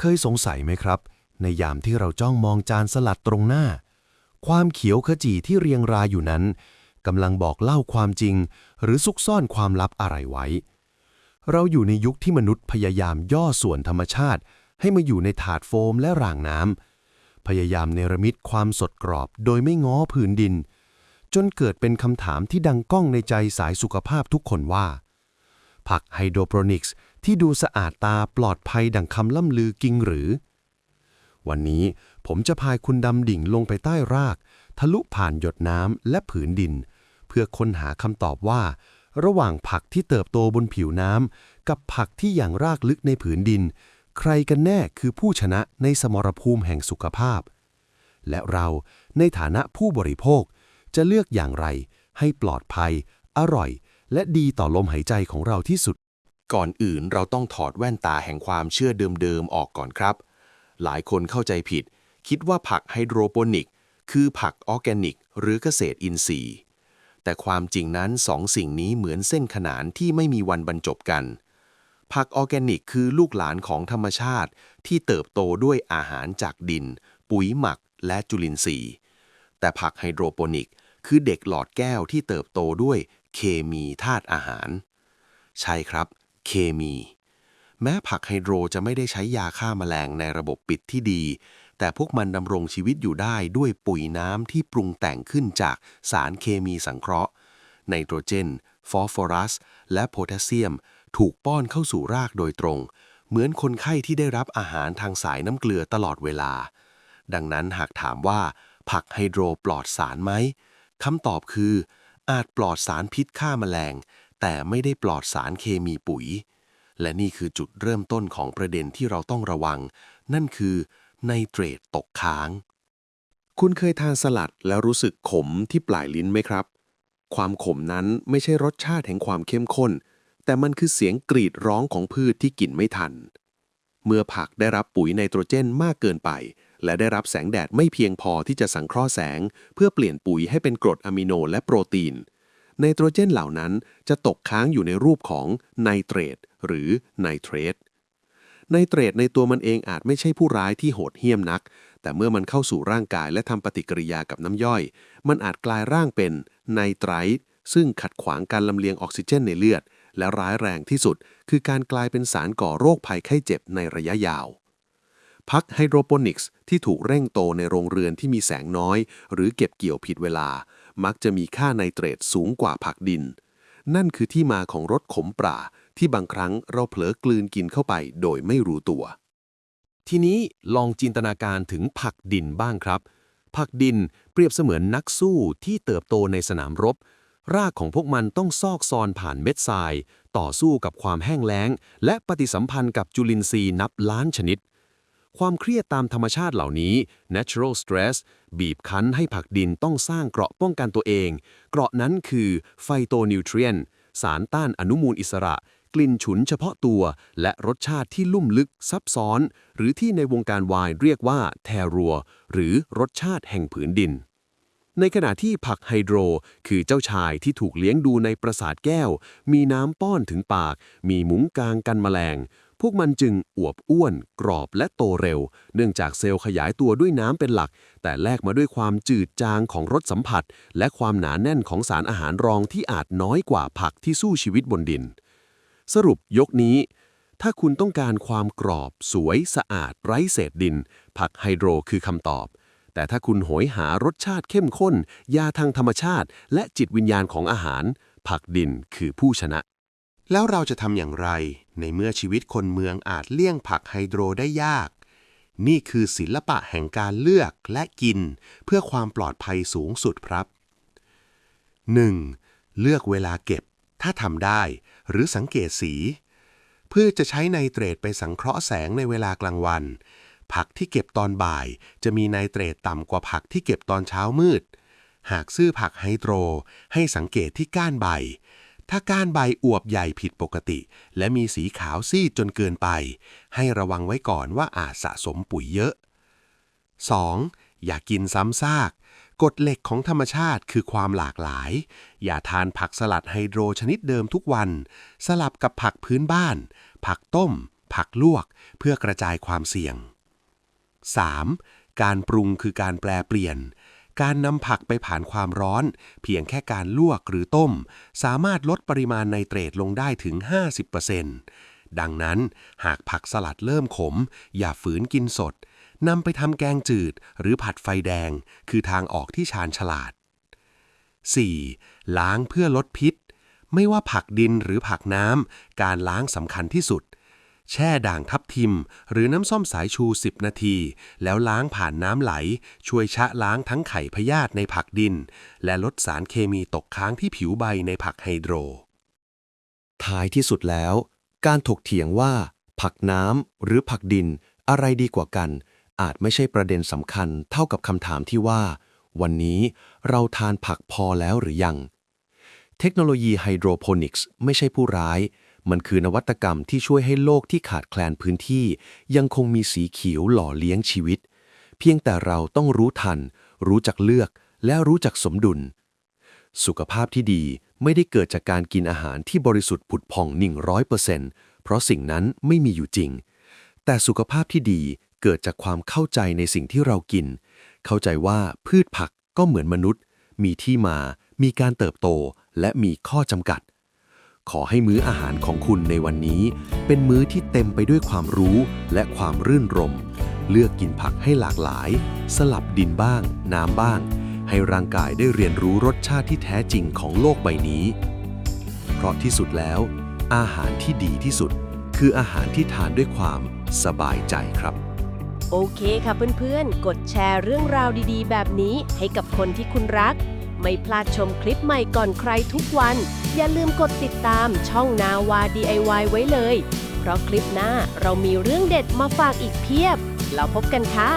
เคยสงสัยไหมครับ ในยามที่เราจ้องมองจานสลัดตรงหน้า ความเขียวขจีที่เรียงรายอยู่นั้นกำลังบอกเล่าความจริง หรือซุกซ่อนความลับอะไรไว้ เราอยู่ในยุคที่มนุษย์พยายามย่อส่วนธรรมชาติ ให้มาอยู่ในถาดโฟมและรางน้ำพยายามเนรมิตความสดกรอบ โดยไม่ง้อผืนดิน จนเกิดเป็นคำถามที่ดังก้องในใจสายสุขภาพทุกคนว่า ผักไฮโดรโปรนิกส์ ที่ดูสะอาดตาปลอดภัยดังคำล่ำลือกิงหรือ วันนี้ผมจะพาคุณดำดิ่งลงไปใต้ราก ทะลุผ่านหยดน้ำและผืนดิน เพื่อค้นหาคำตอบว่า ระหว่างผักที่เติบโตบนผิวน้ำกับผักที่อย่างรากลึกในผืนดิน ใครกันแน่คือผู้ชนะในสมรภูมิแห่งสุขภาพ และเราในฐานะผู้บริโภค จะเลือกอย่างไร ให้ปลอดภัย อร่อย และดีต่อลมหายใจของเราที่สุด ก่อนอื่นเราต้องถอดแว่นตาแห่งความเชื่อเดิมๆออกก่อนครับ หลายคนเข้าใจผิด คิดว่าผักไฮโดรโปนิก คือผักออร์แกนิก หรือเกษตรอินทรีย์ แต่ความจริงนั้นสองสิ่งนี้เหมือนเส้นขนานที่ไม่มีวันบรรจบกัน ผักออร์แกนิกคือลูกหลานของธรรมชาติ ที่เติบโตด้วยอาหารจากดิน ปุ๋ยหมักและจุลินทรีย์ แต่ผักไฮโดรโปนิก คือเด็กหลอดแก้วที่เติบโตด้วยเคมีธาตุอาหาร ใช่ครับ เคมี แม้ผักไฮโดรจะไม่ได้ใช้ยาฆ่าแมลงในระบบปิดที่ดี แต่พวกมันดำรงชีวิตอยู่ได้ด้วยปุ๋ยน้ำที่ปรุงแต่งขึ้นจากสารเคมีสังเคราะห์ไนโตรเจน ฟอสฟอรัส และโพแทสเซียม ถูกป้อนเข้าสู่รากโดยตรง เหมือนคนไข้ที่ได้รับอาหารทางสายน้ำเกลือตลอดเวลา ดังนั้นหากถามว่า ผักไฮโดรปลอดสารไหมคำตอบคือ อาจปลอดสารพิษฆ่าแมลง แต่ไม่ได้ปลอดสารเคมีปุ๋ย และนี่คือจุดเริ่มต้นของประเด็นที่เราต้องระวัง นั่นคือไนเตรตตกค้าง คุณเคยทานสลัดแล้วรู้สึกขมที่ปลายลิ้นไหมครับ ความขมนั้นไม่ใช่รสชาติแห่งความเข้มข้น แต่มันคือเสียงกรีดร้องของพืชที่กินไม่ทัน เมื่อผักได้รับปุ๋ยไนโตรเจนมากเกินไป และได้รับแสงแดดไม่เพียงพอที่จะสังเคราะห์แสง เพื่อเปลี่ยนปุ๋ยให้เป็นกรดอะมิโนและโปรตีน ไนโตรเจนเหล่านั้นจะตกค้างอยู่ในรูปของไนเตรตหรือไนเตรตไนเตรตในตัวมันเองอาจไม่ใช่ผู้ร้ายที่โหดเหี้ยมนัก แต่เมื่อมันเข้าสู่ร่างกายและทำปฏิกิริยากับน้ำย่อย มันอาจกลายร่างเป็นไนไตรท์ซึ่งขัดขวางการลำเลียงออกซิเจนในเลือด และร้ายแรงที่สุด คือการกลายเป็นสารก่อโรคภัยไข้เจ็บในระยะยาว พักไฮโดรโปนิกส์ที่ถูกเร่งโตในโรงเรือนที่มีแสงน้อย หรือเก็บเกี่ยวผิดเวลา มักจะมีค่าไนเตรตสูงกว่าผักดิน นั่นคือที่มาของรสขมปราที่บางครั้งเราเผลอกลืนกินเข้าไปโดยไม่รู้ตัว ทีนี้ลองจินตนาการถึงผักดินบ้างครับ ผักดินเปรียบเสมือนนักสู้ที่เติบโตในสนามรบ รากของพวกมันต้องซอกซอนผ่านเม็ดทราย ต่อสู้กับความแห้งแล้ง และปฏิสัมพันธ์กับจุลินทรีย์นับล้านชนิด ความเครียดตามธรรมชาติเหล่านี้ natural stress บีบคั้นให้ผักดินต้องสร้างเกราะป้องกันตัวเอง เกราะนั้นคือไฟโตนิวเทรียนสารต้านอนุมูลอิสระ กลิ่นฉุนเฉพาะตัว และรสชาติที่ลุ่มลึกซับซ้อน หรือที่ในวงการไวน์เรียกว่าแทรัว หรือรสชาติแห่งผืนดินในขณะที่ผักไฮโดร คือเจ้าชายที่ถูกเลี้ยงดูในปราสาทแก้ว มีน้ำป้อนถึงปาก มีมุ้งกลางกันแมลง พวกมันจึงอวบอ้วน กรอบและโตเร็ว เนื่องจากเซลล์ขยายตัวด้วยน้ำเป็นหลัก แต่แลกมาด้วยความจืดจางของรสสัมผัส และความหนาแน่นของสารอาหารรองที่อาจน้อยกว่าผักที่สู้ชีวิตบนดิน สรุปยกนี้ ถ้าคุณต้องการความกรอบ สวย สะอาด ไร้เศษดิน ผักไฮโดรคือคำตอบ แต่ถ้าคุณโหยหารสชาติเข้มข้น ยาทางธรรมชาติ และจิตวิญญาณของอาหาร ผักดินคือผู้ชนะ แล้วเราจะทำอย่างไร ในเมื่อชีวิตคนเมืองอาจเลี่ยงผักไฮโดรได้ยาก นี่คือศิลปะแห่งการเลือกและกิน เพื่อความปลอดภัยสูงสุดครับ 1. เลือกเวลาเก็บ ถ้าทำได้ หรือสังเกตสีเพื่อจะใช้ไนเตรตไปสังเคราะห์แสงในเวลากลางวัน ผักที่เก็บตอนบ่าย จะมีไนเตรตต่ำกว่าผักที่เก็บตอนเช้ามืด หากซื้อผักไฮโดรให้สังเกตที่ก้านใบ ถ้าก้านใบอวบใหญ่ผิดปกติ และมีสีขาวซีดจนเกินไป ให้ระวังไว้ก่อนว่าอาจสะสมปุ๋ยเยอะ 2. อย่ากินซ้ำซากกฎเหล็กของธรรมชาติคือความหลากหลาย อย่าทานผักสลัดไฮโดรชนิดเดิมทุกวัน สลับกับผักพื้นบ้าน ผักต้ม ผักลวก เพื่อกระจายความเสี่ยง 3. การปรุงคือการแปลเปลี่ยน การนำผักไปผ่านความร้อน เพียงแค่การลวกหรือต้ม สามารถลดปริมาณไนเตรตลงได้ถึง 50%ดังนั้น หากผักสลัดเริ่มขม อย่าฝืนกินสดนำไปทำแกงจืดหรือผัดไฟแดง คือทางออกที่ชาญฉลาด 4. ล้างเพื่อลดพิษ ไม่ว่าผักดินหรือผักน้ำ การล้างสำคัญที่สุด แช่ด่างทับทิม หรือน้ำส้มสายชู 10 นาที แล้วล้างผ่านน้ำไหล ช่วยชะล้างทั้งไข่พยาธิในผักดิน และลดสารเคมีตกค้างที่ผิวใบในผักไฮโดร ท้ายที่สุดแล้ว การถกเถียงว่า ผักน้ำหรือผักดินอะไรดีกว่ากัน อาจไม่ใช่ประเด็นสำคัญเท่ากับคำถามที่ว่า วันนี้เราทานผักพอแล้วหรือยัง เทคโนโลยีไฮโดรโปนิกส์ไม่ใช่ผู้ร้าย มันคือนวัตกรรมที่ช่วยให้โลกที่ขาดแคลนพื้นที่ ยังคงมีสีเขียวหล่อเลี้ยงชีวิต เพียงแต่เราต้องรู้ทัน รู้จักเลือก และรู้จักสมดุล สุขภาพที่ดีไม่ได้เกิดจากการกินอาหารที่บริสุทธิ์ผุดผ่อง 100%เพราะสิ่งนั้นไม่มีอยู่จริง แต่สุขภาพที่ดีเกิดจากความเข้าใจในสิ่งที่เรากิน เข้าใจว่าพืชผักก็เหมือนมนุษย์ มีที่มา มีการเติบโต และมีข้อจำกัด ขอให้มื้ออาหารของคุณในวันนี้ เป็นมื้อที่เต็มไปด้วยความรู้และความรื่นรม เลือกกินผักให้หลากหลาย สลับดินบ้าง น้ำบ้าง ให้ร่างกายได้เรียนรู้รสชาติที่แท้จริงของโลกใบนี้ เพราะที่สุดแล้ว อาหารที่ดีที่สุด คืออาหารที่ทานด้วยความสบายใจครับ โอเคค่ะเพื่อนๆ กดแชร์เรื่องราวดีๆ แบบนี้ให้กับคนที่คุณรัก ไม่พลาดชมคลิปใหม่ก่อนใครทุกวัน อย่าลืมกดติดตามช่องนาวา DIY ไว้เลย เพราะคลิปหน้าเรามีเรื่องเด็ดมาฝากอีกเพียบแล้วพบกันค่ะ